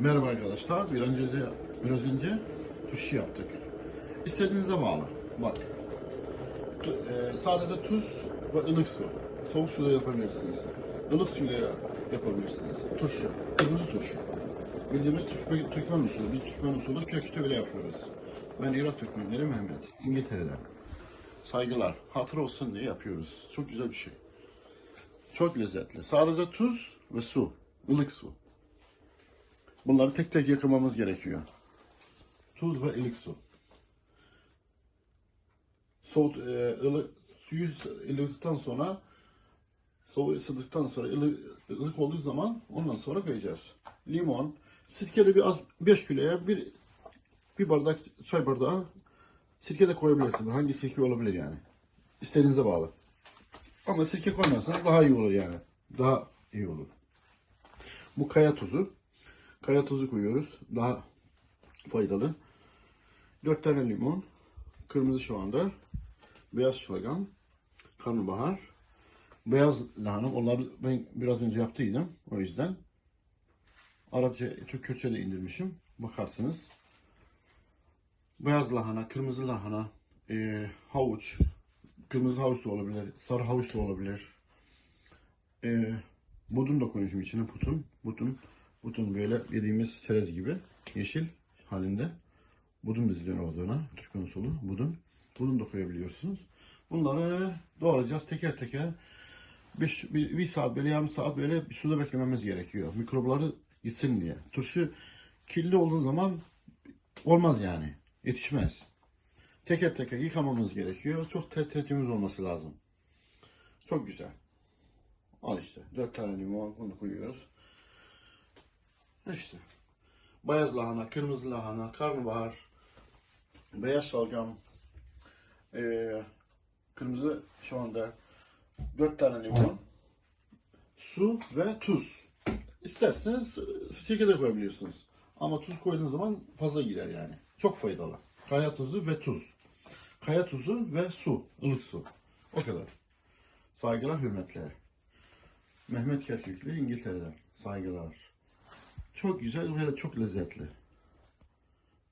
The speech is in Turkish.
Merhaba arkadaşlar. Bir önce de, biraz önce tuşu yaptık. İstediğinize bağlı. Bak. Tu- e, sadece tuz ve ılık su. Soğuk suyla yapabilirsiniz. Ilık suyla yapabilirsiniz. Turşu. Kırmızı turşu. Bildiğimiz Türkmen, Türkmen usulü. Biz Türkmen usulü kökte öyle yapıyoruz. Ben Irak Türkmenleri Mehmet. İngiltere'den. Saygılar. Hatır olsun diye yapıyoruz. Çok güzel bir şey. Çok lezzetli. Sadece tuz ve su. ılık su. Bunları tek tek yıkamamız gerekiyor. Tuz ve ılık su. Soğut, e, ılık, suyu ılıktan sonra soğuğu ısıdıktan sonra ılık, ılık olduğu zaman ondan sonra koyacağız. Limon, sirkeli bir az 5 kiloya bir bir bardak çay bardağı sirke de koyabilirsiniz. Hangi sirke olabilir yani. İstediğinize bağlı. Ama sirke koymazsanız daha iyi olur yani. Daha iyi olur. Bu kaya tuzu. Kaya tuzu koyuyoruz. Daha faydalı. 4 tane limon. Kırmızı soğanlar. Beyaz şalgam. Karnabahar. Beyaz lahana. Onları ben biraz önce yaptıydım. O yüzden. Arapça, Türk Kürtçe indirmişim. Bakarsınız. Beyaz lahana, kırmızı lahana, e, havuç, kırmızı havuç da olabilir, sarı havuç da olabilir. E, budun da koymuşum içine, putun, butun, butun böyle yediğimiz çerez gibi, yeşil halinde. Budun bizden olduğuna, Türk usulü budun. Budun da koyabiliyorsunuz. Bunları doğrayacağız teker teker. Bir, bir, bir saat böyle yarım saat böyle bir suda beklememiz gerekiyor. Mikropları gitsin diye. Turşu kirli olduğu zaman olmaz yani. Yetişmez. Teker teker yıkamamız gerekiyor. Çok te- tertemiz olması lazım. Çok güzel. Al işte. Dört tane limon bunu koyuyoruz. İşte. Beyaz lahana, kırmızı lahana, karnabahar, beyaz şalgam, eee, kırmızı şu anda dört tane limon, su ve tuz. İsterseniz sirke de koyabiliyorsunuz. Ama tuz koyduğunuz zaman fazla gider yani. Çok faydalı. Kaya tuzu ve tuz. Kaya tuzu ve su. ılık su. O kadar. Saygılar, hürmetler. Mehmet Kerküklü İngiltere'den. Saygılar. Çok güzel ve çok lezzetli.